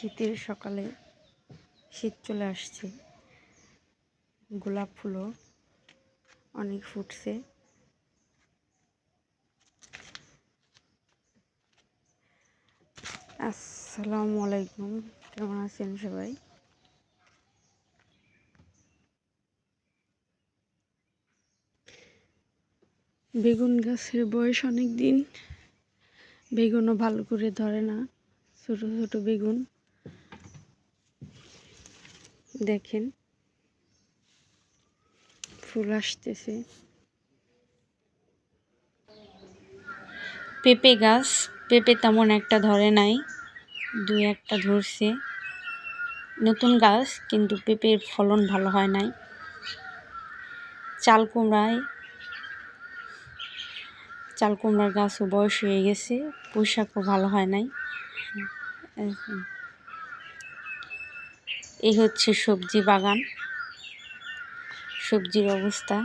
শীতের সকালে শীত চলে আসছে। গোলাপ ফুলও অনেক ফুটছে। আসসালামু আলাইকুম, কেমন আছেন সবাই? বেগুন গাছের বয়স অনেক দিন। বেগুনও ভালো করে ধরে না, ছোট ছোট বেগুন। দেখেন। ফুল আসতেছে। পেঁপে গাছ, পেঁপে তেমন একটা ধরে নাই, দুই একটা ধরছে। নতুন গাছ, কিন্তু পেঁপের ফলন ভালো হয় নাই। চাল কুমড়ায়, চাল কুমড়ার গাছও বয়স হয়ে গেছে পোশাকও ভালো হয় নাই। এই হচ্ছে সবজি বাগান। সবজির অবস্থা,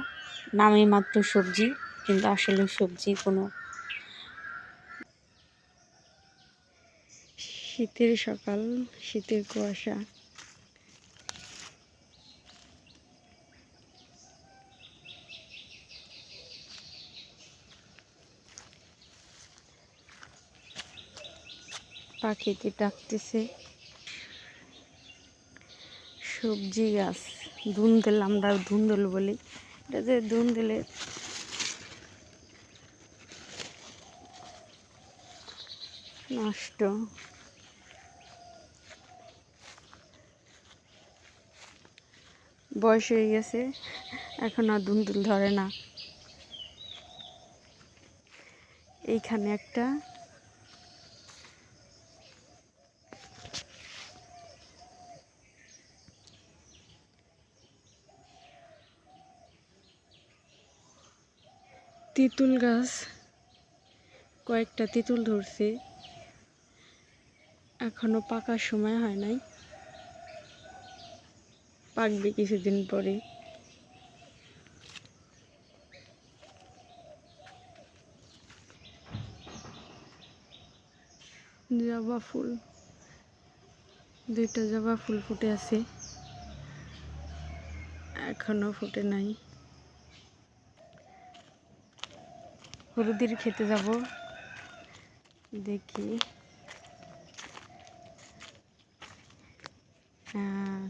নামে মাত্র সবজি, কিন্তু আসলে সবজি কোনো শীতের সকাল, শীতের কুয়াশা। পাখিতে ডাকতেছে। সবজি গাছ ধুন্দল আমরা ধুন্দল বলি। এটা যে ধুন্দলে নষ্ট। বয়স হয়ে গেছে, এখন আর ধুন্দুল ধরে না। এইখানে একটা তেঁতুল গাছ, কয়েকটা তেঁতুল ধরছে। এখনও পাকার সময় হয় নাই। পাকবে কিছুদিন পরে। জবা ফুল, দুইটা জবা ফুল ফুটে আছে। এখনও ফুটে নাই। হলুদের খেতে যাব। দেখি। হ্যাঁ,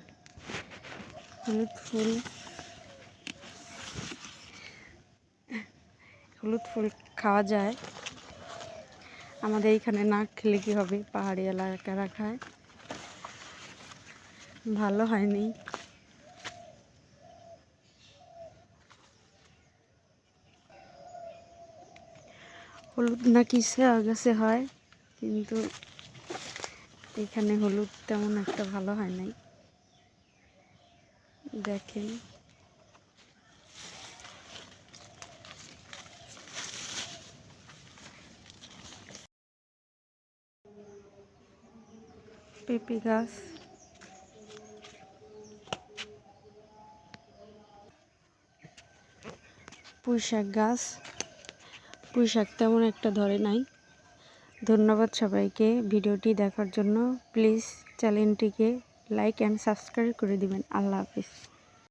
হলুদ ফুল। হলুদ ফুল খাওয়া যায়। আমাদের এইখানে না খেলে কি হবে? পাহাড়ি এলাকা রাখায়। ভালো হয়নি। হলুদ না নাকি গাছে হয়, কিন্তু এখানে হলুদ তেমন একটা ভালো হয় নাই। দেখেন। পেঁপে গাছ। পুঁইশাক গাছ। পুঁইশাক তেমন একটা ধরে নাই। ধন্যবাদ সবাইকে ভিডিওটি দেখার জন্য। প্লিজ চ্যানেলটিকে লাইক অ্যান্ড সাবস্ক্রাইব করে দিবেন। আল্লাহ হাফিজ।